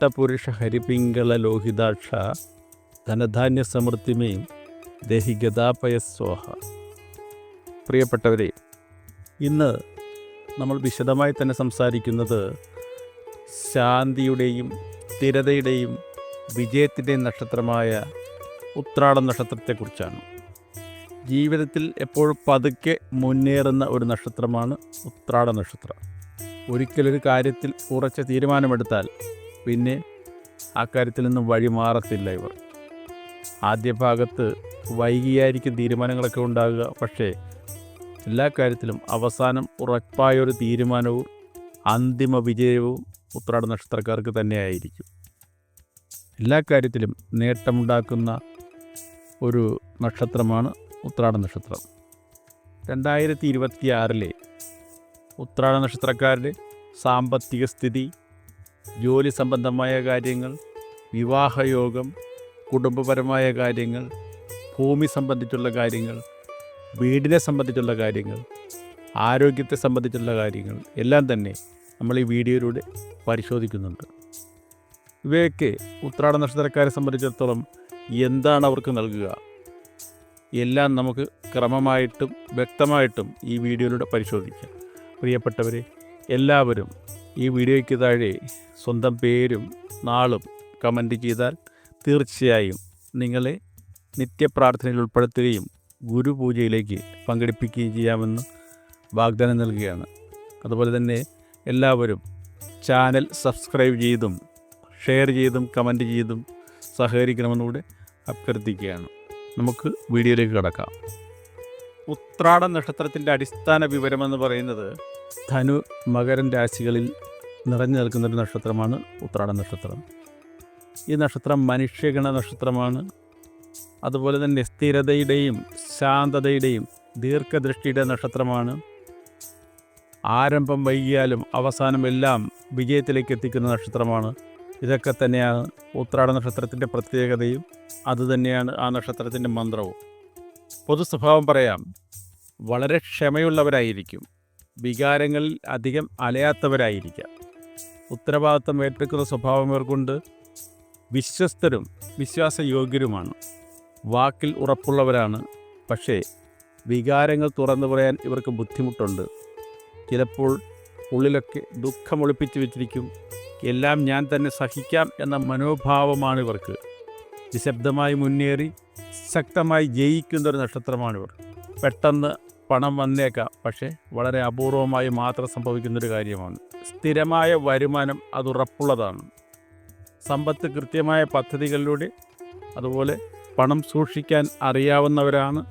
ഓം ഉത്തിഷ്ടപുരുഷ ഹരിപിംഗള ലോഹിതാക്ഷ ധനധാന്യ സമൃദ്ധിമേ ദേഹി ഗതാപയസ്വാഹ പ്രിയപ്പെട്ടവരെ ഇന്ന് നമ്മൾ വിശദമായി തന്നെ സംസാരിക്കുന്നത് ശാന്തിയുടെയും സ്ഥിരതയുടെയും വിജയത്തിന്റെയും നക്ഷത്രമായ ഉത്രാടം നക്ഷത്രത്തെക്കുറിച്ചാണ്. ജീവിതത്തിൽ എപ്പോഴും പതുക്കെ മുന്നേറുന്ന ഒരു നക്ഷത്രമാണ് ഉത്രാട നക്ഷത്രം. ഒരിക്കലൊരു കാര്യത്തിൽ ഉറച്ച തീരുമാനമെടുത്താൽ പിന്നെ ആ കാര്യത്തിൽ നിന്നും വഴി മാറത്തില്ല ഇവർ. ആദ്യ ഭാഗത്ത് വൈകിയായിരിക്കും തീരുമാനങ്ങളൊക്കെ ഉണ്ടാകുക. പക്ഷേ എല്ലാ കാര്യത്തിലും അവസാനം ഉറപ്പായൊരു തീരുമാനവും അന്തിമ വിജയവും ഉത്രാട നക്ഷത്രക്കാർക്ക് തന്നെയായിരിക്കും. എല്ലാ കാര്യത്തിലും നേട്ടമുണ്ടാക്കുന്ന ഒരു നക്ഷത്രമാണ് ഉത്രാട നക്ഷത്രം. രണ്ടായിരത്തി ഇരുപത്തി ഉത്രാട നക്ഷത്രക്കാരുടെ സാമ്പത്തിക സ്ഥിതി ജോലി സംബന്ധമായ കാര്യങ്ങൾ വിവാഹയോഗം കുടുംബപരമായ കാര്യങ്ങൾ ഭൂമി സംബന്ധിച്ചുള്ള കാര്യങ്ങൾ വീടിനെ സംബന്ധിച്ചുള്ള കാര്യങ്ങൾ ആരോഗ്യത്തെ സംബന്ധിച്ചുള്ള കാര്യങ്ങൾ എല്ലാം തന്നെ നമ്മൾ ഈ വീഡിയോയിലൂടെ പരിശോധിക്കുന്നുണ്ട്. ഇവയൊക്കെ ഉത്രാട നക്ഷത്രക്കാരെ സംബന്ധിച്ചിടത്തോളം എന്താണ് അവർക്ക് നൽകുക? എല്ലാം നമുക്ക് ക്രമമായിട്ടും വ്യക്തമായിട്ടും ഈ വീഡിയോയിലൂടെ പരിശോധിക്കാം. പ്രിയപ്പെട്ടവരെ എല്ലാവരും ഈ വീഡിയോയ്ക്ക് താഴെ സ്വന്തം പേരും നാളും കമന്റ് ചെയ്താൽ തീർച്ചയായും നിങ്ങളെ നിത്യപ്രാർത്ഥനയിൽ ഉൾപ്പെടുത്തുകയും ഗുരുപൂജയിലേക്ക് പങ്കെടുപ്പിക്കുകയും ചെയ്യാമെന്ന് വാഗ്ദാനം നൽകുകയാണ്. അതുപോലെ തന്നെ എല്ലാവരും ചാനൽ സബ്സ്ക്രൈബ് ചെയ്തും ഷെയർ ചെയ്തും കമന്റ് ചെയ്തും സഹകരിക്കണമെന്നുകൂടെ അഭ്യർത്ഥിക്കുകയാണ്. നമുക്ക് വീഡിയോയിലേക്ക് കിടക്കാം. ഉത്രാട നക്ഷത്രത്തിന്റെ അടിസ്ഥാന വിവരമെന്ന് പറയുന്നത് ധനു മകരൻ രാശികളിൽ നിറഞ്ഞു നിൽക്കുന്നൊരു നക്ഷത്രമാണ് ഉത്രാട നക്ഷത്രം. ഈ നക്ഷത്രം മനുഷ്യഗണ നക്ഷത്രമാണ്. അതുപോലെ തന്നെ സ്ഥിരതയുടെയും ശാന്തതയുടെയും ദീർഘദൃഷ്ടിയുടെ നക്ഷത്രമാണ്. ആരംഭം വൈകിയാലും അവസാനം എല്ലാം വിജയത്തിലേക്ക് എത്തിക്കുന്ന നക്ഷത്രമാണ്. ഇതൊക്കെ തന്നെയാണ് ഉത്രാട നക്ഷത്രത്തിന്റെ പ്രത്യേകതയും അതുതന്നെയാണ് ആ നക്ഷത്രത്തിന്റെ മന്ത്രവും. പൊതു സ്വഭാവം പറയാം വളരെ ക്ഷമയുള്ളവരായിരിക്കും. വികാരങ്ങളിൽ അധികം അലയാത്തവരായിരിക്കാം. ഉത്തരവാദിത്തം ഏറ്റെടുക്കുന്ന സ്വഭാവം ഇവർക്കുണ്ട് വിശ്വസ്തരും വിശ്വാസയോഗ്യരുമാണ്. വാക്കിൽ ഉറപ്പുള്ളവരാണ്. പക്ഷേ വികാരങ്ങൾ തുറന്നു പറയാൻ ഇവർക്ക് ബുദ്ധിമുട്ടുണ്ട്. ചിലപ്പോൾ ഉള്ളിലൊക്കെ ദുഃഖം ഒളിപ്പിച്ച് വെച്ചിരിക്കും. എല്ലാം ഞാൻ തന്നെ സഹിക്കാം എന്ന മനോഭാവമാണ് ഇവർക്ക്. നിശബ്ദമായി മുന്നേറി ശക്തമായി ജയിക്കുന്ന ഒരു നക്ഷത്രമാണിവർ. പെട്ടെന്ന് പണം വന്നേക്കാം. പക്ഷേ വളരെ അപൂർവമായി മാത്രം സംഭവിക്കുന്നൊരു കാര്യമാണ്. സ്ഥിരമായ വരുമാനം അത് ഉറപ്പുള്ളതാണ്. സമ്പത്ത് കൃത്യമായ പദ്ധതികളിലൂടെ അതുപോലെ പണം സൂക്ഷിക്കാൻ അറിയാവുന്നവരാണ്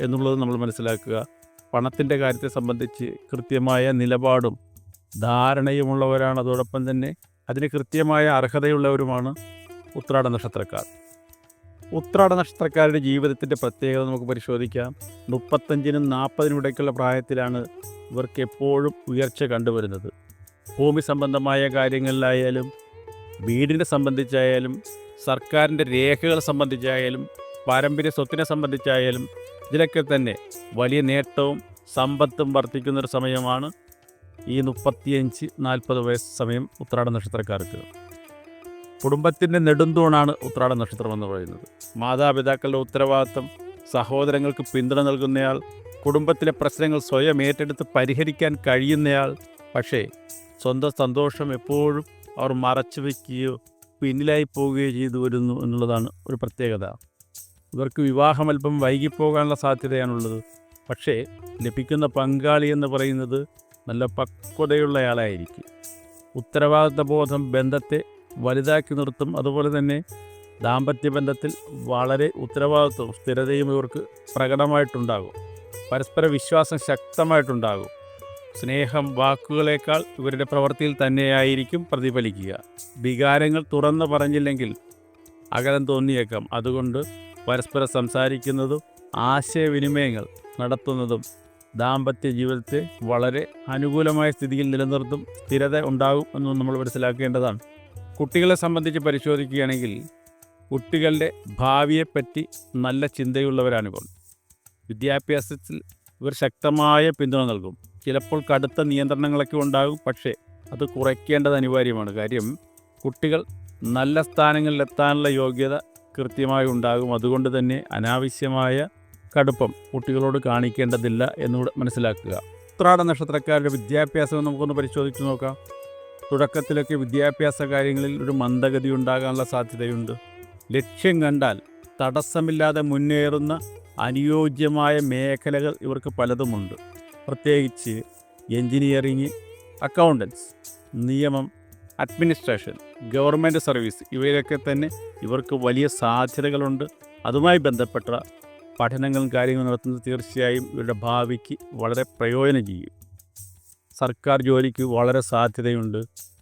എന്നുള്ളത് നമ്മൾ മനസ്സിലാക്കുക. പണത്തിന്റെ കാര്യത്തെ സംബന്ധിച്ച് കൃത്യമായ നിലപാടും ധാരണയുമുള്ളവരാണ്. അതോടൊപ്പം തന്നെ അതിന് കൃത്യമായ അർഹതയുള്ളവരുമാണ് ഉത്രാട നക്ഷത്രക്കാർ ഉത്രാട നക്ഷത്രക്കാരുടെ ജീവിതത്തിന്റെ പ്രത്യേകത നമുക്ക് പരിശോധിക്കാം. മുപ്പത്തഞ്ചിനും നാൽപ്പതിനും ഇടയ്ക്കുള്ള പ്രായത്തിലാണ് ഇവർക്ക് എപ്പോഴും ഉയർച്ച കണ്ടുവരുന്നത്. ഭൂമി സംബന്ധമായ കാര്യങ്ങളിലായാലും വീടിനെ സംബന്ധിച്ചായാലും സർക്കാരിന്റെ രേഖകൾ സംബന്ധിച്ചായാലും പാരമ്പര്യ സ്വത്തിനെ സംബന്ധിച്ചായാലും ഇതിലൊക്കെ തന്നെ വലിയ നേട്ടവും സമ്പത്തും വർദ്ധിക്കുന്നൊരു സമയമാണ് ഈ മുപ്പത്തിയഞ്ച് നാൽപ്പത് വയസ്സ് സമയം ഉത്രാട നക്ഷത്രക്കാർക്ക്. കുടുംബത്തിന്റെ നെടുന്തൂണാണ് ഉത്രാട നക്ഷത്രം എന്ന് പറയുന്നത്. മാതാപിതാക്കളുടെ ഉത്തരവാദിത്തം സഹോദരങ്ങൾക്ക് പിന്തുണ നൽകുന്നയാൾ കുടുംബത്തിലെ പ്രശ്നങ്ങൾ സ്വയം ഏറ്റെടുത്ത് പരിഹരിക്കാൻ കഴിയുന്നയാൾ. പക്ഷേ സ്വന്തം സന്തോഷം എപ്പോഴും അവർ മറച്ചു വയ്ക്കുകയോ പിന്നിലായി പോവുകയോ ചെയ്തു വരുന്നു എന്നുള്ളതാണ് ഒരു പ്രത്യേകത. ഇവർക്ക് വിവാഹം അല്പം വൈകിപ്പോകാനുള്ള സാധ്യതയാണുള്ളത്. പക്ഷേ ലഭിക്കുന്ന പങ്കാളി എന്ന് പറയുന്നത് നല്ല പക്വതയുള്ളയാളായിരിക്കും ഉത്തരവാദിത്ത ബോധം ബന്ധത്തെ വലുതാക്കി നിർത്തും. അതുപോലെ തന്നെ ദാമ്പത്യ ബന്ധത്തിൽ വളരെ ഉത്തരവാദിത്വവും സ്ഥിരതയും ഇവർക്ക് പ്രകടമായിട്ടുണ്ടാകും. പരസ്പര വിശ്വാസം ശക്തമായിട്ടുണ്ടാകും. സ്നേഹം വാക്കുകളേക്കാൾ ഇവരുടെ പ്രവൃത്തിയിൽ തന്നെയായിരിക്കും പ്രതിഫലിക്കുക. വികാരങ്ങൾ തുറന്നു പറഞ്ഞില്ലെങ്കിൽ അകലം തോന്നിയേക്കാം. അതുകൊണ്ട് പരസ്പരം സംസാരിക്കുന്നതും ആശയവിനിമയങ്ങൾ നടത്തുന്നതും ദാമ്പത്യ ജീവിതത്തെ വളരെ അനുകൂലമായ സ്ഥിതിയിൽ നിലനിർത്തും. സ്ഥിരത ഉണ്ടാകും എന്നും നമ്മൾ മനസ്സിലാക്കേണ്ടതാണ്. കുട്ടികളെ സംബന്ധിച്ച് പരിശോധിക്കുകയാണെങ്കിൽ കുട്ടികളുടെ ഭാവിയെപ്പറ്റി നല്ല ചിന്തയുള്ളവരാണിവർ വിദ്യാഭ്യാസത്തിൽ ഇവർ ശക്തമായ പിന്തുണ നൽകും. ചിലപ്പോൾ കടുത്ത നിയന്ത്രണങ്ങളൊക്കെ ഉണ്ടാകും പക്ഷേ അത് കുറയ്ക്കേണ്ടത് അനിവാര്യമാണ്. കാര്യം കുട്ടികൾ നല്ല സ്ഥാനങ്ങളിലെത്താനുള്ള യോഗ്യത കൃത്യമായി ഉണ്ടാകും. അതുകൊണ്ട് തന്നെ അനാവശ്യമായ കടുപ്പം കുട്ടികളോട് കാണിക്കേണ്ടതില്ല എന്നുകൂടെ മനസ്സിലാക്കുക. ഉത്രാട നക്ഷത്രക്കാരുടെ വിദ്യാഭ്യാസം നമുക്കൊന്ന് പരിശോധിച്ച് നോക്കാം. തുടക്കത്തിലൊക്കെ വിദ്യാഭ്യാസ കാര്യങ്ങളിൽ ഒരു മന്ദഗതി ഉണ്ടാകാനുള്ള സാധ്യതയുണ്ട്. ലക്ഷ്യം കണ്ടാൽ തടസ്സമില്ലാതെ മുന്നേറുന്ന അനുയോജ്യമായ മേഖലകൾ ഇവർക്ക് പലതുമുണ്ട്. പ്രത്യേകിച്ച് എൻജിനീയറിങ് അക്കൗണ്ടൻസ് നിയമം അഡ്മിനിസ്ട്രേഷൻ ഗവൺമെന്റ് സർവീസ് ഇവയിലൊക്കെ തന്നെ ഇവർക്ക് വലിയ സാധ്യതകളുണ്ട്. അതുമായി ബന്ധപ്പെട്ട പഠനങ്ങളും കാര്യങ്ങളും നടത്തുന്നത് തീർച്ചയായും ഇവരുടെ ഭാവിക്ക് വളരെ പ്രയോജനം ചെയ്യും. സർക്കാർ ജോലിക്ക് വളരെ സാധ്യതയുണ്ട്.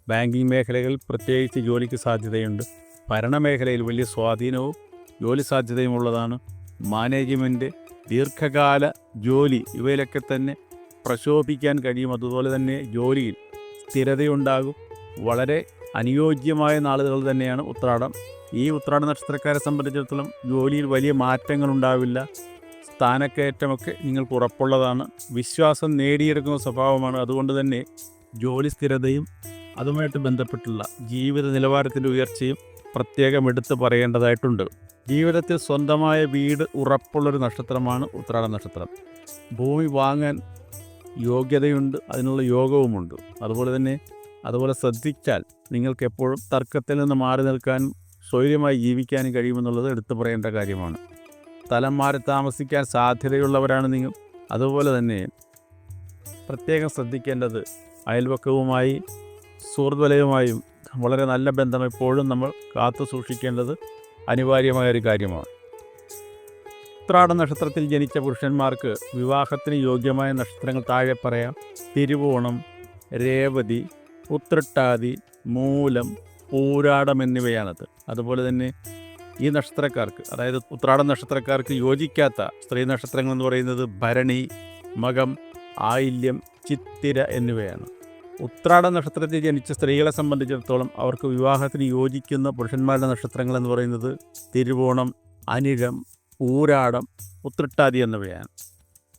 ബാങ്കിങ് മേഖലകളിൽ പ്രത്യേകിച്ച് ജോലിക്ക് സാധ്യതയുണ്ട്. ഭരണമേഖലയിൽ വലിയ സ്വാധീനവും ജോലി സാധ്യതയും ഉള്ളതാണ്. മാനേജ്മെന്റ് ദീർഘകാല ജോലി ഇവയിലൊക്കെ തന്നെ പ്രശോഭിക്കാൻ കഴിയും. അതുപോലെ തന്നെ ജോലിയിൽ സ്ഥിരതയുണ്ടാകും. വളരെ അനുയോജ്യമായ നാളുകൾ തന്നെയാണ് ഉത്രാടം. ഈ ഉത്രാട നക്ഷത്രക്കാരെ സംബന്ധിച്ചിടത്തോളം ജോലിയിൽ വലിയ മാറ്റങ്ങൾ ഉണ്ടാവില്ല സ്ഥാനക്കയറ്റമൊക്കെ നിങ്ങൾക്ക് ഉറപ്പുള്ളതാണ്. വിശ്വാസം നേടിയെടുക്കുന്ന സ്വഭാവമാണ്. അതുകൊണ്ട് തന്നെ ജോലി സ്ഥിരതയും അതുമായിട്ട് ബന്ധപ്പെട്ടുള്ള ജീവിത നിലവാരത്തിന്റെ ഉയർച്ചയും പ്രത്യേകം എടുത്തു പറയേണ്ടതായിട്ടുണ്ട്. ജീവിതത്തിൽ സ്വന്തമായ വീട് ഉറപ്പുള്ളൊരു നക്ഷത്രമാണ് ഉത്രാട നക്ഷത്രം. ഭൂമി വാങ്ങാൻ യോഗ്യതയുണ്ട് അതിനുള്ള യോഗവുമുണ്ട്. അതുപോലെ തന്നെ അതുപോലെ ശ്രദ്ധിച്ചാൽ നിങ്ങൾക്ക് എപ്പോഴും തർക്കത്തിൽ നിന്ന് മാറി നിൽക്കാനും സ്വൈര്യമായി ജീവിക്കാനും കഴിയുമെന്നുള്ളത് എടുത്തു പറയേണ്ട കാര്യമാണ്. സ്ഥലം മാറി താമസിക്കാൻ സാധ്യതയുള്ളവരാണ് നിങ്ങൾ. അതുപോലെ തന്നെ പ്രത്യേകം ശ്രദ്ധിക്കേണ്ടത് അയൽവക്കവുമായി സുഹൃത്ത് വലയവുമായും വളരെ നല്ല ബന്ധം എപ്പോഴും നമ്മൾ കാത്തു സൂക്ഷിക്കേണ്ടത് അനിവാര്യമായ ഒരു കാര്യമാണ്. ഉത്രാട നക്ഷത്രത്തിൽ ജനിച്ച പുരുഷന്മാർക്ക് വിവാഹത്തിന് യോഗ്യമായ നക്ഷത്രങ്ങൾ താഴെ പറയാം. തിരുവോണം രേവതി ഉത്രട്ടാതി മൂലം പൂരാടം എന്നിവയാണത്. അതുപോലെ തന്നെ ഈ നക്ഷത്രക്കാർക്ക് അതായത് ഉത്രാട നക്ഷത്രക്കാർക്ക് യോജിക്കാത്ത സ്ത്രീ നക്ഷത്രങ്ങൾ എന്ന് പറയുന്നത് ഭരണി മകം ആയില്യം ചിത്തിര എന്നിവയാണ്. ഉത്രാട നക്ഷത്രത്തിൽ ജനിച്ച സ്ത്രീകളെ സംബന്ധിച്ചിടത്തോളം അവർക്ക് വിവാഹത്തിന് യോജിക്കുന്ന പുരുഷന്മാരുടെ നക്ഷത്രങ്ങൾ എന്ന് പറയുന്നത് തിരുവോണം അനിഴം പൂരാടം ഉത്രട്ടാതി എന്നിവയാണ്.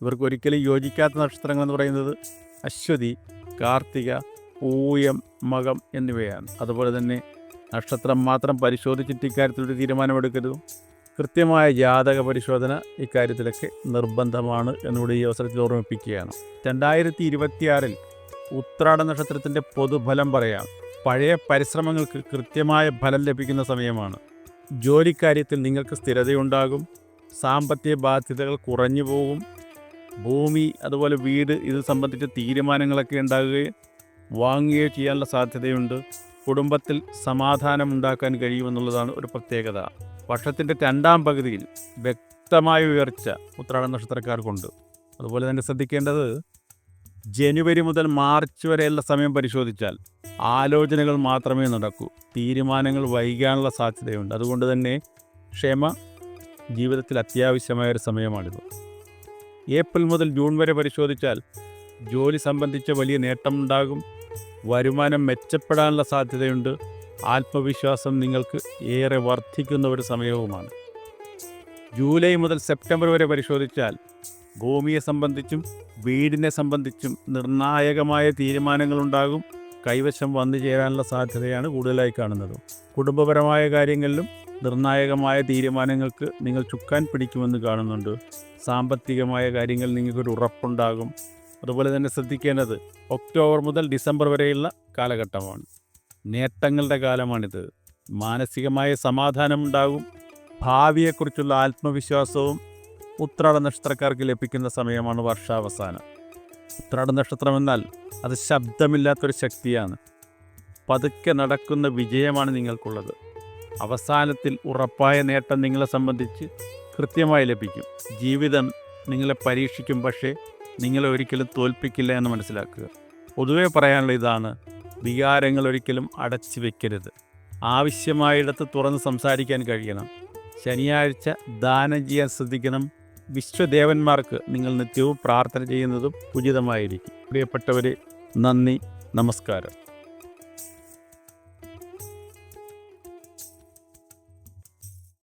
ഇവർക്ക് ഒരിക്കലും യോജിക്കാത്ത നക്ഷത്രങ്ങൾ എന്ന് പറയുന്നത് അശ്വതി കാർത്തിക പൂയം മകം എന്നിവയാണ്. അതുപോലെ തന്നെ നക്ഷത്രം മാത്രം പരിശോധിച്ചിട്ട് ഇക്കാര്യത്തിലൊരു തീരുമാനമെടുക്കരുത്. കൃത്യമായ ജാതക പരിശോധന ഇക്കാര്യത്തിലൊക്കെ നിർബന്ധമാണ് എന്നുകൂടി ഈ അവസരത്തിൽ ഓർമ്മിപ്പിക്കുകയാണ്. രണ്ടായിരത്തി ഇരുപത്തിയാറിൽ ഉത്രാട നക്ഷത്രത്തിന്റെ പൊതുഫലം പറയാം. പഴയ പരിശ്രമങ്ങൾക്ക് കൃത്യമായ ഫലം ലഭിക്കുന്ന സമയമാണ്. ജോലിക്കാര്യത്തിൽ നിങ്ങൾക്ക് സ്ഥിരതയുണ്ടാകും. സാമ്പത്തിക ബാധ്യതകൾ കുറഞ്ഞു പോകും. ഭൂമി അതുപോലെ വീട് ഇത് സംബന്ധിച്ച തീരുമാനങ്ങളൊക്കെ ഉണ്ടാകുകയും വാങ്ങുകയോ ചെയ്യാനുള്ള സാധ്യതയുണ്ട്. കുടുംബത്തിൽ സമാധാനമുണ്ടാക്കാൻ കഴിയുമെന്നുള്ളതാണ് ഒരു പ്രത്യേകത. വർഷത്തിന്റെ രണ്ടാം പകുതിയിൽ വ്യക്തമായ ഉയർച്ച ഉത്രാട നക്ഷത്രക്കാർക്കുണ്ട്. അതുപോലെ തന്നെ ശ്രദ്ധിക്കേണ്ടത് ജനുവരി മുതൽ മാർച്ച് വരെയുള്ള സമയം പരിശോധിച്ചാൽ ആലോചനകൾ മാത്രമേ നടക്കൂ. തീരുമാനങ്ങൾ വൈകാനുള്ള സാധ്യതയുണ്ട്. അതുകൊണ്ട് തന്നെ ക്ഷമ ജീവിതത്തിൽ അത്യാവശ്യമായ ഒരു സമയമാണിത്. ഏപ്രിൽ മുതൽ ജൂൺ വരെ പരിശോധിച്ചാൽ ജോലി സംബന്ധിച്ച വലിയ നേട്ടമുണ്ടാകും. വരുമാനം മെച്ചപ്പെടാനുള്ള സാധ്യതയുണ്ട്. ആത്മവിശ്വാസം നിങ്ങൾക്ക് ഏറെ വർദ്ധിക്കുന്ന ഒരു സമയവുമാണ്. ജൂലൈ മുതൽ സെപ്റ്റംബർ വരെ പരിശോധിച്ചാൽ ഭൂമിയെ സംബന്ധിച്ചും വീടിനെ സംബന്ധിച്ചും നിർണായകമായ തീരുമാനങ്ങളുണ്ടാകും. കൈവശം വന്നു ചേരാനുള്ള സാധ്യതയാണ് കൂടുതലായി കാണുന്നത്. കുടുംബപരമായ കാര്യങ്ങളിലും നിർണായകമായ തീരുമാനങ്ങൾക്ക് നിങ്ങൾ ചുക്കാൻ പിടിക്കുമെന്ന് കാണുന്നുണ്ട്. സാമ്പത്തികമായ കാര്യങ്ങളിൽ നിങ്ങൾക്കൊരു ഉറപ്പുണ്ടാകും. അതുപോലെ തന്നെ ശ്രദ്ധിക്കേണ്ടത് ഒക്ടോബർ മുതൽ ഡിസംബർ വരെയുള്ള കാലഘട്ടമാണ്. നേട്ടങ്ങളുടെ കാലമാണിത്. മാനസികമായ സമാധാനം ഉണ്ടാകും ഭാവിയെക്കുറിച്ചുള്ള ആത്മവിശ്വാസവും ഉത്രാട നക്ഷത്രക്കാർക്ക് ലഭിക്കുന്ന സമയമാണ് വർഷാവസാനം. ഉത്രാട നക്ഷത്രം എന്നാൽ അത് ശബ്ദമില്ലാത്തൊരു ശക്തിയാണ്. പതുക്കെ നടക്കുന്ന വിജയമാണ് നിങ്ങൾക്കുള്ളത്. അവസാനത്തിൽ ഉറപ്പായ നേട്ടം നിങ്ങളെ സംബന്ധിച്ച് കൃത്യമായി ലഭിക്കും. ജീവിതം നിങ്ങളെ പരീക്ഷിക്കും. പക്ഷേ നിങ്ങളെ ഒരിക്കലും തോൽപ്പിക്കില്ല എന്ന് മനസ്സിലാക്കുക. പൊതുവെ പറയാനുള്ള ഇതാണ് വികാരങ്ങൾ ഒരിക്കലും അടച്ചു വെക്കരുത്. ആവശ്യമായിടത്ത് തുറന്ന് സംസാരിക്കാൻ കഴിയണം. ശനിയാഴ്ച ദാനം ചെയ്യാൻ ശ്രദ്ധിക്കണം. വിശ്വദേവന്മാർക്ക് നിങ്ങൾ നിത്യവും പ്രാർത്ഥന ചെയ്യുന്നതും ഉചിതമായിരിക്കും. പ്രിയപ്പെട്ടവരെ നന്ദി നമസ്കാരം.